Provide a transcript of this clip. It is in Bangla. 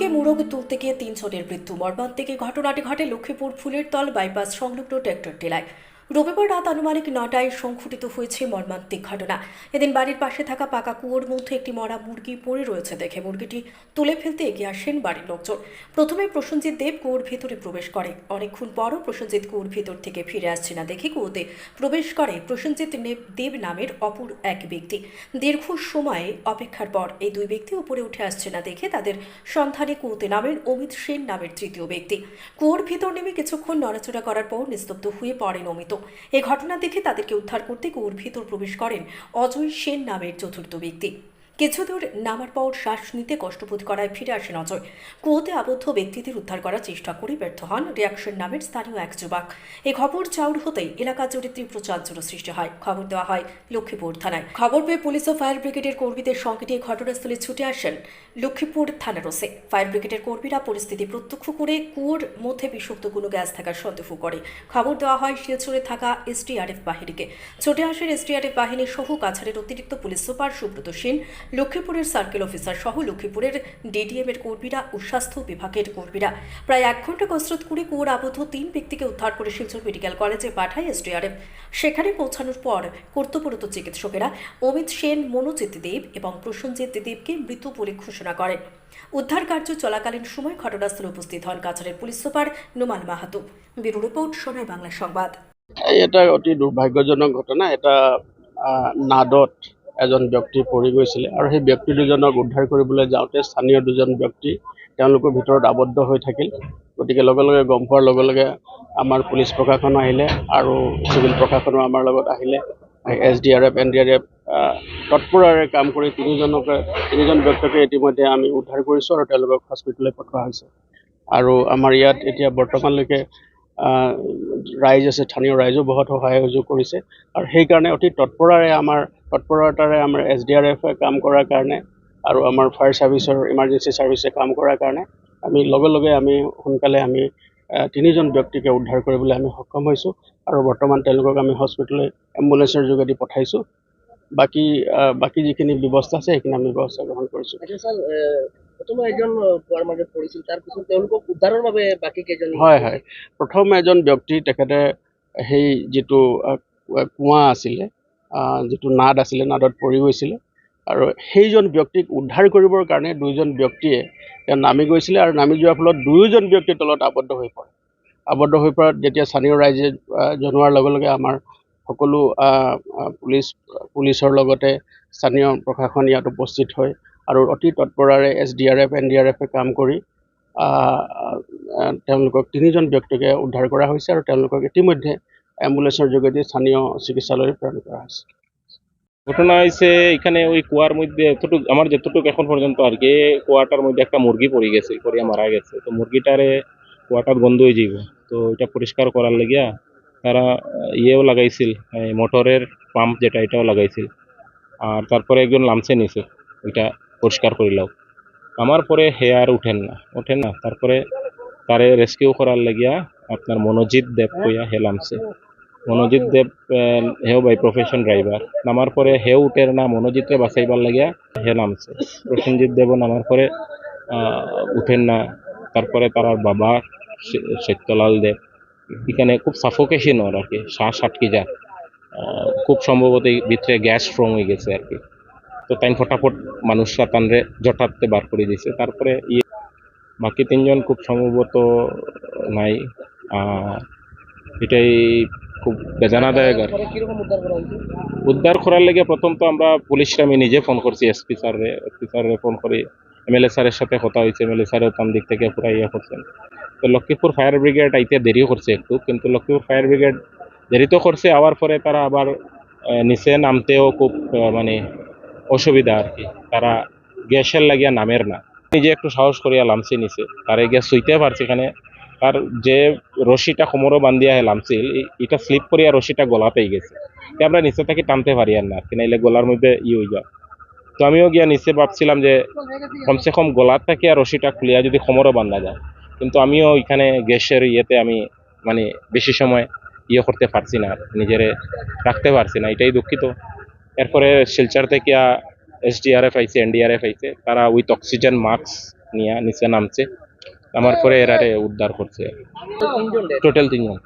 থেকে মুরগ তুলতে গিয়ে তিনজনের মৃত্যু। মর্মান্তিক ঘটনাটি ঘটে লক্ষ্মীপুর ফুলের তল বাইপাস সংলগ্ন ট্র্যাক্টর টেলায় রবিবার রাত আনুমানিক নটায় সংঘটিত হয়েছে মর্মান্তিক ঘটনা। এদিন বাড়ির পাশে থাকা পাকা কুয়োর মধ্যে একটি মরা মুরগি পড়ে রয়েছে দেখে মুরগিটি তুলে ফেলতে এগিয়ে আসেন বাড়ির লোকজন। প্রথমে প্রসেনজিৎ দেব কুয়োর ভেতরে প্রবেশ করে। অনেকক্ষণ পরও প্রসেনজিৎ কুয়োর ভেতর থেকে ফিরে আসছে না দেখে কুয়োতে প্রবেশ করে প্রসেনজিৎ দেব নামের অপর এক ব্যক্তি। দীর্ঘ সময়ে অপেক্ষার পর এই দুই ব্যক্তি উপরে উঠে আসছে না দেখে তাদের সন্ধানে কুয়োতে নামেন অমিত সেন নামের তৃতীয় ব্যক্তি। কুয়োর ভেতর নেমে কিছুক্ষণ নড়াচড়া করার পর নিস্তব্ধ হয়ে পড়েন অমিত। এই ঘটনা দেখে তাদেরকে উদ্ধার করতে কুয়োর ভেতর প্রবেশ করেন অজয় সেন নামের চতুর্থ ব্যক্তি। কিছু দূর নামার পর শ্বাস নিতে কষ্টবোধ করায় ফিরে আসেন অজয় কুয়োতে আবদ্ধ ব্যক্তিদের উদ্ধার করার চেষ্টা করে ব্যর্থ হন রিয়াকশন নামের স্থানীয় এক যুবক। এই খবর চাউর হতেই এলাকা জুড়ে তীব্র চাঞ্চল্য সৃষ্টি হয়। খবর দেওয়া হয় লক্ষ্মীপুর থানায়। খবর পেয়ে পুলিশ ও ফায়ার ব্রিগেডের কর্মীদের সঙ্গে নিয়ে ঘটনাস্থলে ছুটে আসেন লক্ষ্মীপুর থানার ওসে। ফায়ার ব্রিগেডের কর্মীরা পরিস্থিতি প্রত্যক্ষ করে কুয়োর মধ্যে বিষাক্ত কোনো গ্যাস থাকার সন্দেহ করে। খবর দেওয়া হয় শিলচরে থাকা এসডিআরএফ বাহিনীকে। ছুটে আসেন এসডিআরএফ বাহিনীর সহ কাছাড়ের অতিরিক্ত পুলিশ সুপার সুব্রত সেন। লক্ষ্মীপুরের সার্কেল অফিসার সহ লক্ষ্মীপুরের ডিডিএম এর কর্মীরা ও স্বাস্থ্য বিভাগের কর্মীরা। প্রায় এক ঘণ্টা কসরত করে কুয়োর আবদ্ধ তিন ব্যক্তিকে উদ্ধার করে শিলচর মেডিকেল কলেজে পাঠায় এসডিআরএফ। সেখানে পৌঁছানোর পর কর্তব্যরত চিকিৎসকেরা অমিত সেন, মনোজিৎ দেব এবং প্রসেনজিৎ দেবকে মৃত বলে ঘোষণা করেন উদ্ধার কার্য চলাকালীন সময় ঘটনাস্থলে উপস্থিত হন কাছাড়ের police super Numan Mahato. Bureau report, Sonar Bangla Sangbad. এটা অতি দুৰ্ভাগ্যজনক ঘটনা। এটা নাদত। এজন ব্যক্তি পৰি গৈছিলে আৰু সেই ব্যক্তি দুজনক উদ্ধাৰ কৰিবলৈ যাওঁতে স্থানীয় দুজন ব্যক্তি তেওঁলোকৰ ভিতৰত আবদ্ধ হৈ থাকিল। গতিকে লগে লগে গম পোৱাৰ লগে লগে আমাৰ পুলিচ প্ৰশাসন আহিলে আৰু চিভিল প্ৰশাসনো আমাৰ লগত আহিলে। S D R F N D R F তৎপৰেৰে কাম কৰি তিনিজনকে তিনিজন ব্যক্তিকে ইতিমধ্যে আমি উদ্ধাৰ কৰিছোঁ আৰু তেওঁলোকক হস্পিটেললৈ পঠোৱা হৈছে। আৰু আমাৰ ইয়াত এতিয়া বৰ্তমানলৈকে ৰাইজ আছে স্থানীয় ৰাইজেও বহুত সহায় সহযোগ কৰিছে। আৰু সেইকাৰণে অতি তৎপৰাৰে আমাৰ তৎপৰতাৰে আমাৰ এছ ডি আৰ এফে কাম কৰাৰ কাৰণে আৰু আমাৰ ফায়াৰ ছাৰ্ভিচৰ ইমাৰ্জেঞ্চি ছাৰ্ভিচে কাম কৰাৰ কাৰণে আমি লগে লগে আমি সোনকালে আমি তিনিজন ব্যক্তিকে উদ্ধাৰ কৰিবলৈ আমি সক্ষম হৈছোঁ আৰু বৰ্তমান তেওঁলোকক আমি হস্পিটেললৈ এম্বুলেঞ্চৰ যোগেদি পঠাইছোঁ। বাকী বাকী যিখিনি ব্যৱস্থা আছে সেইখিনি আমি ব্যৱস্থা গ্ৰহণ কৰিছোঁ। আচ্ছা ছাৰ এ, প্ৰথমে এজন পোৱাৰ মাজত পৰিছিল তাৰপিছত তেওঁলোকক উদ্ধাৰৰ বাবে বাকী কেইজন হয় হয়। প্ৰথম এজন ব্যক্তি তেখেতে সেই যিটো কুঁৱা আছিলে যিটো নাদ আছিলে নাদত পৰি গৈছিলে। আৰু সেইজন ব্যক্তিক উদ্ধাৰ কৰিবৰ কাৰণে দুইজন ব্যক্তিয়ে তেওঁ নামি গৈছিলে আৰু নামি যোৱাৰ ফলত দুয়োজন ব্যক্তিৰ তলত আবদ্ধ হৈ পৰে। আবদ্ধ হৈ পৰাত যেতিয়া স্থানীয় ৰাইজে জনোৱাৰ লগে লগে আমাৰ সকলো পুলিচ পুলিচৰ লগতে স্থানীয় প্ৰশাসন ইয়াত উপস্থিত হয় আৰু অতি তৎপৰাৰে S D R F N D R এফে কাম কৰি তেওঁলোকক তিনিজন ব্যক্তিকে উদ্ধাৰ কৰা হৈছে আৰু তেওঁলোকক ইতিমধ্যে এম্বুলেন্সৰ যোগেদি স্থানীয় চিকিৎসালয়ে প্ৰেৰণ কৰা হৈছে ঘটনা হয়েছে, এখানে ওই কুয়ার মধ্যে এতটুকু আমার যতটুকু এখন পর্যন্ত আর কি কুয়াটার মধ্যে একটা মুরগি পড়ে গেছে পড়িয়া মারা গেছে। তো মুরগিটারে কুয়াটার গন্ধ হয়ে যাইব। তো এটা পরিষ্কার করার লাগিয়া তারা ইয়েও লাগাইছিল মোটরের পাম্প যেটা, এটাও লাগাইছিল। আর তারপরে একজন লামসে নিছে ওইটা পরিষ্কার করিলাও। আমার পরে হে আর উঠেন না ওঠেন না। তারপরে তারে রেস্কিউ করার লাগিয়া আপনার মনোজিৎ দেব কইয়া হে লামছে। মনোজিৎ দেব হেও বাই প্রফেশন ড্রাইভার নামার পরে হেও উঠের না মনোজিৎরে বাঁচাইবার লাগিয়া হে নামছে। প্রসেনজিৎ দেবও নামার পরে উঠেন না। তারপরে তার বাবা সত্যলাল দেব। এখানে খুব সাফোকেশন ওর আর কি, শ্বাস আটকে যায়। খুব সম্ভবত ভিতরে গ্যাস ফ্রম হয়ে গেছে আর কি। তো তাই ফটাফট মানুষরা তানরে জটাতে বার করে দিছে তারপরে ইয়ে বাকি তিনজন খুব সম্ভবত নাই। এটাই খুব বেদনাদায়ক আর উদ্ধার করার লেগে প্রথম তো আমরা পুলিশরা আমি নিজে ফোন করছি এসপি স্যারে এসপি স্যারে ফোন করি। এমএলএ স্যারের সাথে কথা হয়েছে এমএলএ স্যারও তার দিক থেকে পুরা ইয়ে করছেন তো লক্ষ্মীপুর ফায়ার ব্রিগেড আইতে দেরিও করছে একটু কিন্তু লক্ষ্মীপুর ফায়ার ব্রিগেড দেরি তো করছে আবার পরে তারা আবার নিচে নামতেও খুব মানে অসুবিধা আর কি। তারা গ্যাসের লাগিয়া নামের না। নিজে একটু সাহস করিয়া লামছি নিচে। তারে গ্যাস শুইতে পারছে এখানে। তার যে রশিটা কোমরও বান্ধিয়া লামছিল এটা স্লিপ করিয়া রশিটা গলাতেই গেছে। তো আমরা নিচে থেকে টানতে পারি আর না নাইলে গলার মধ্যে ই হয়ে যায়। তো আমিও গিয়া নিচে ভাবছিলাম যে কমসে কম গলার থেকে আর রশিটা খুলিয়া যদি কোমরও বান্ধা যায়। কিন্তু আমিও এখানে গ্যাসের ইয়েতে আমি মানে বেশি সময় ইয়ে করতে পারছি না, নিজেরে রাখতে পারছি না, এটাই দুঃখিত। এরপরে শিলচর থেকে এসডিআরএফ আইছে এনডিআরএফ আইছে, তারা উইথ অক্সিজেন মাস্ক নিয়ে নিচে নামছে। আমার পরে এরারে উদ্ধার করছে। টোটাল তিনজন।